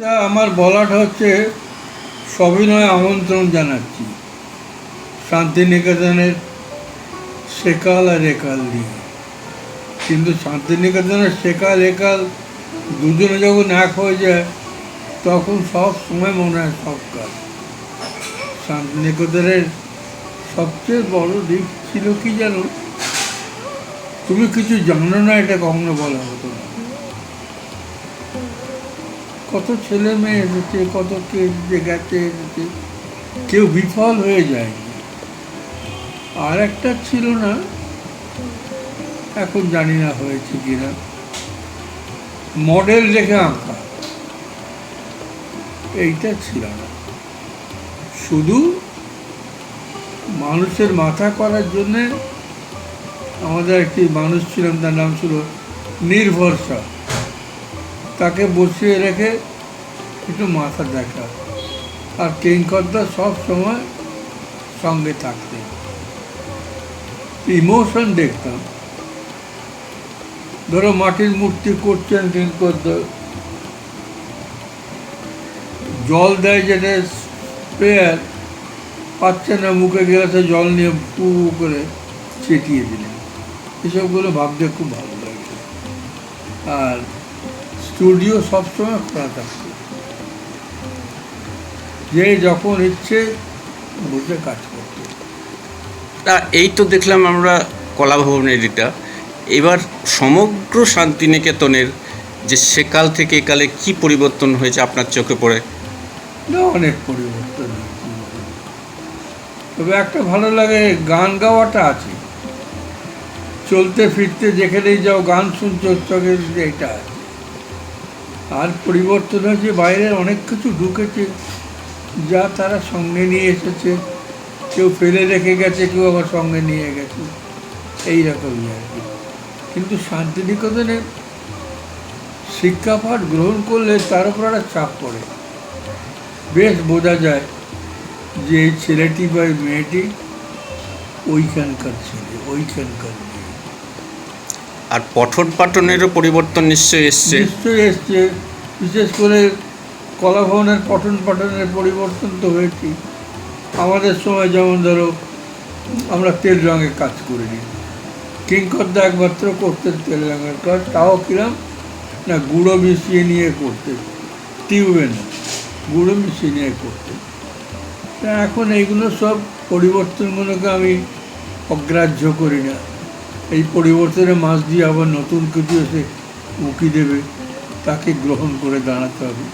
এটা আমার বলাটা হচ্ছে, সবিনয় আমন্ত্রণ জানাচ্ছি। শান্তিনিকেতনের সেকাল আর একাল দিয়ে। কিন্তু শান্তিনিকেতনের সেকাল, একাল দুজনে যখন এক হয়ে যায়, তখন সব সময় মনে হয় সব কাজ। শান্তিনিকেতনের সবচেয়ে বড় দিক ছিল কি জানো? তুমি কিছু জানো না, এটা কখনো বলা হতো না। কত ছেলে মেয়ে এসেছে কত কে গেছে এসেছে কেউ বিফল হয়ে যায়নি। আর একটা ছিল না, এখন জানি না হয়েছে কিনা। মডেল রেখে আঁকা। এইটা ছিল না। শুধু মানুষের মাথা করার জন্যে আমাদের একটি মানুষ ছিলেন তার নাম ছিল নির্ভরসা তাকে বসিয়ে রেখে একটু মাথা দেখা আর কিংকর্দা সব সময় সঙ্গে থাকতেন ইমোশন দেখতাম। ধরো মাটির মূর্তি করছেন কিংকর্দা জল দেয় যেটা স্প্রেয়ার, পাচ্ছে না মুখে গেলে জল নিয়ে পু করে ছিটিয়ে দিলেন। এসবগুলো ভাবতে খুব ভালো লাগে। আর স্টুডিও সবসময় খোলা থাকতো যে যখন ইচ্ছে বসে কাজ করতো। তা এই তো দেখলাম আমরা কলাভবনের এটা এবার সমগ্র শান্তিনিকেতনের যে সেকাল থেকে একালে কি পরিবর্তন হয়েছে আপনার চোখে পড়ে? না অনেক পরিবর্তন তবে একটা ভালো লাগে গান গাওয়াটা আছে। চলতে ফিরতে যেখানেই যাও গান শুনছো চোখে এটা আছে। আর পরিবর্তন হয়েছে বাইরের অনেক কিছু ঢুকেছে, যা তারা সঙ্গে নিয়ে এসেছে। কেউ ফেলে রেখে গেছে, কেউ আবার সঙ্গে নিয়ে গেছে। এই রকমই আর কি। কিন্তু শান্তিনিকেতনে শিক্ষাপাঠ গ্রহণ করলে তার উপর একটা চাপ পড়ে। বেশ বোঝা যায় যে এই ছেলেটি বা মেয়েটি ওইখানকার ছেলে, ওইখানকার আর পঠন পাঠনেরও পরিবর্তন নিশ্চয়ই এসছে। নিশ্চয়ই এসছে। বিশেষ করে কলাভবনের পঠন পাঠনের পরিবর্তন তো হয়েছে আমাদের সময় যেমন ধরো, আমরা তেল রঙের কাজ করিনি কিংকর্দা একমাত্র করতেন তেল রঙের কাজ, তাও কিরাম? না, গুঁড়ো মিশিয়ে নিয়ে করতেন। টিউবে না গুঁড়ো মিশিয়ে নিয়ে করতেন। এখন এইগুলো সব পরিবর্তনগুলোকে আমি অগ্রাহ্য করি না। এই পরিবর্তনের মাঝ দিয়ে আবার নতুন কিছু এসে উঁকি দেবে তাকে গ্রহণ করে দাঁড়াতে হবে।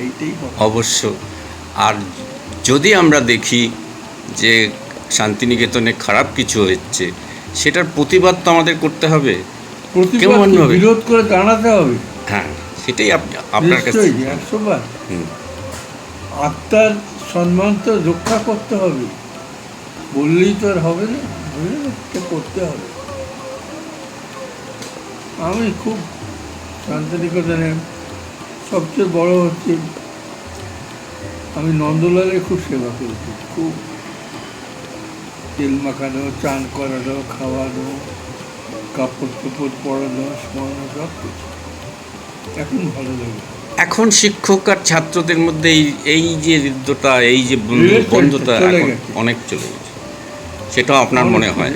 এইটাই অবশ্য আর যদি আমরা দেখি যে শান্তিনিকেতনে খারাপ কিছু হচ্ছে সেটার প্রতিবাদ তো আমাদের করতে হবে। প্রতিবাদ কেমন হবে? বিরোধ করে দাঁড়াতে হবে? হ্যাঁ সেটাই আপ- আপনার কাছে। নিশ্চয়ই একশো বার হুম। আত্মার সম্মান তো রক্ষা করতে হবে। বললেই তো আর হবে না করতে হবে। আমি খুব শান্তিনিকেতনে সবচেয়ে বড় হচ্ছে। আমি নন্দলালের খুব সেবা করেছি। খুব তেল মাখানো চান করানো খাওয়ানো কাপড় চোপড় পরানো শোয়ানো সব কিছু। এখন ভালো লাগে। এখন শিক্ষক আর ছাত্রদের মধ্যে এই এই যে হৃদ্যতা এই যে বন্ধুতা অনেক চলে গেছে। সেটাও আপনার মনে হ্যাঁ?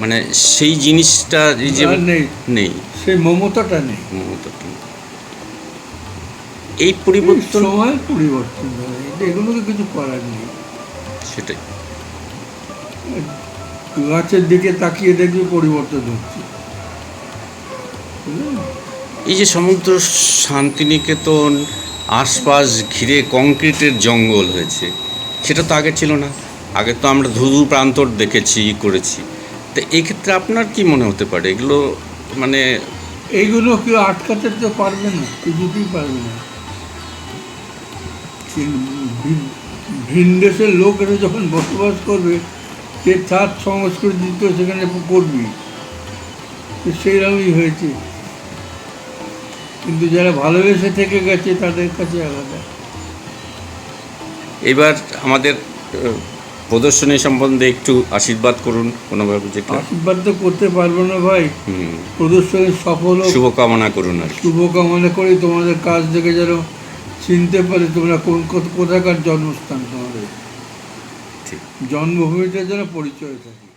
মানে সেই জিনিসটা যে নেই। নেই। সেই মমতাটা নেই। মমতাটা এই পরিবর্তন সময় পরিবর্তন হয়। এগুলোকে কিছু করার নেই। সেটাই। গাছের দিকে তাকিয়ে দেখবে পরিবর্তন হচ্ছে। এই যে সমুদ্র শান্তিনিকেতন আশপাশ ঘিরে কংক্রিটের জঙ্গল হয়েছে সেটা তো আগে ছিল না। আগে তো আমরা ধুধু প্রান্তর দেখেছি করেছি। তো এই ক্ষেত্রে আপনার কি মনে হতে পারে? এগুলো মানে এইগুলো কেউ আটকাতে তো পারবে না কিছুতেই পারবে না। ভিন দেশের লোক এটা যখন বসবাস করবে সে তার সংস্কৃতি তো সেখানে করবি। সেইরকমই হয়েছে। কিন্তু যারা ভালোবেসে থেকে গেছে তাদের কাছে আলাদা। এবার আমাদের প্রদর্শনী সম্বন্ধে একটু আশীর্বাদ করুন কোনোভাবে যেটা আশীর্বাদ তো করতে পারব না ভাই। হুম। প্রদর্শনী সফল শুভকামনা করুন আর শুভকামনা করি তোমাদের কাজ দেখে যেন চিনতে পারে তোমরা কোন কোথ- কোথাকার জন্মস্থান তোমাদের। ঠিক। জন্মভূমিটার যেন পরিচয় থাকে।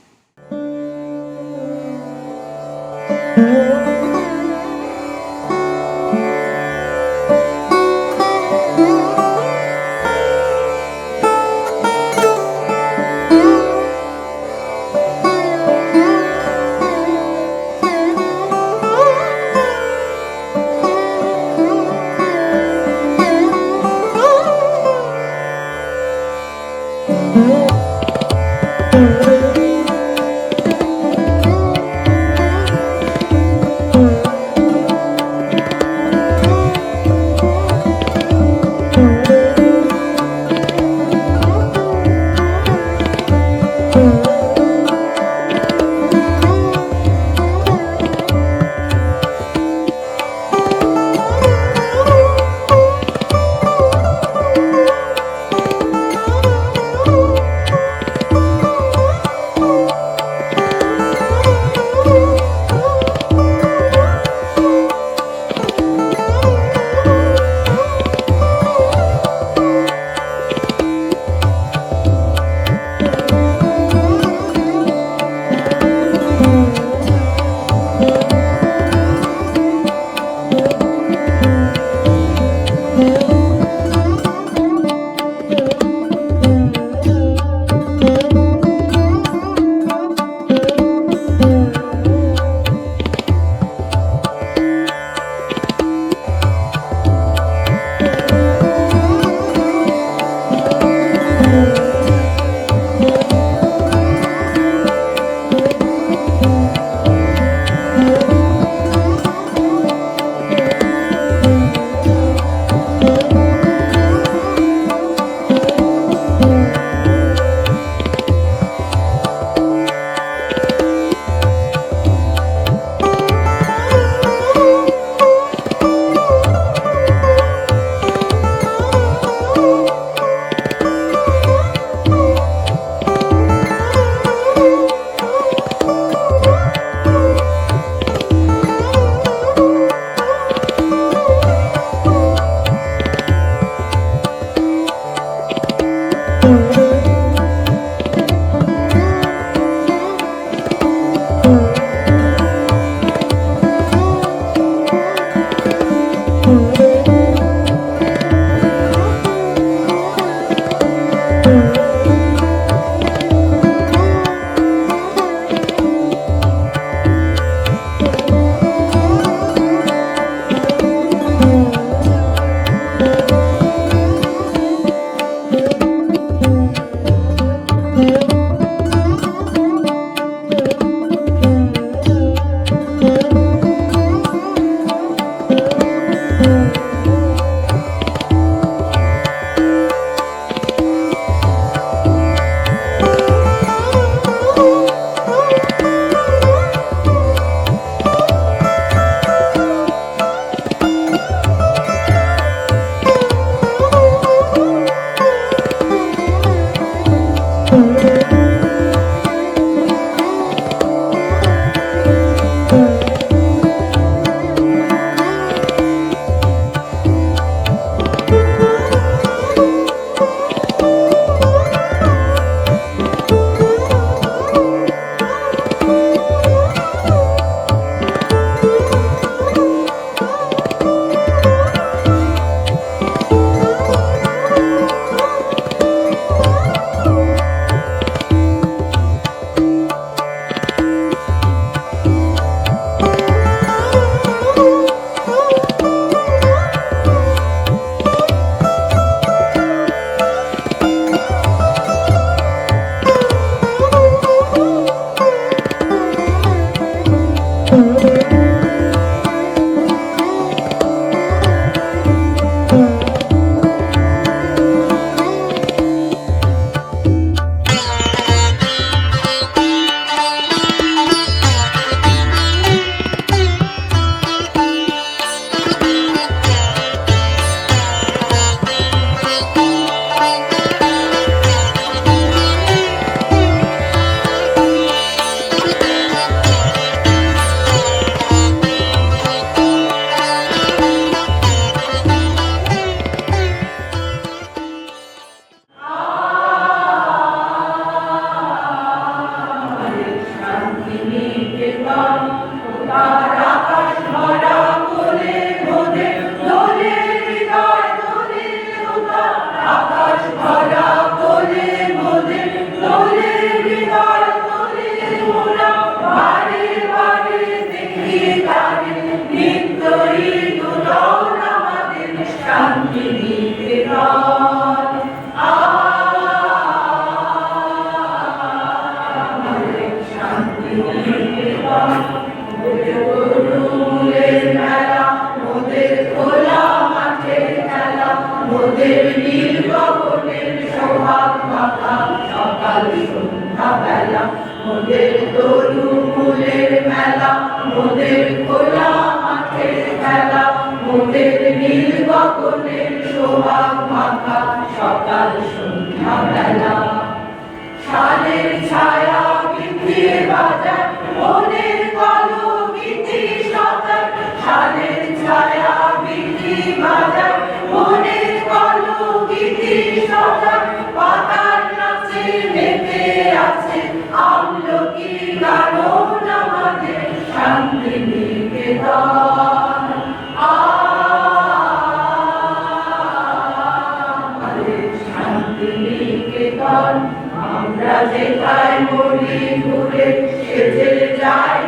আমরা যেথায় মরি ঘুরে সেজে যায়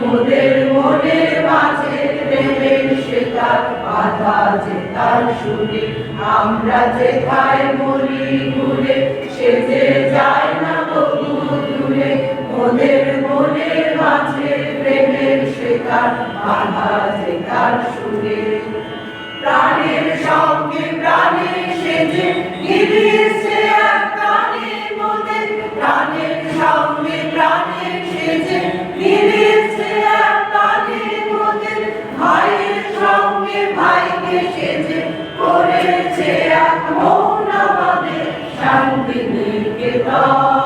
মোদের মনের মাঝে প্রেমের যেতার সুরে আমরা যেথায় মরি ঘুরে সেজে যায় মনের মাঝে প্রেমের সেতার বাধা যেতার সুরে। প্রাণের সঙ্গে প্রাণে সেজে এক প্রাণের সঙ্গে প্রাণে সেজে এক ভাইয়ের সঙ্গে ভাইকে সেজে করেছে এক মন আমাদের শান্তি নিকেতন।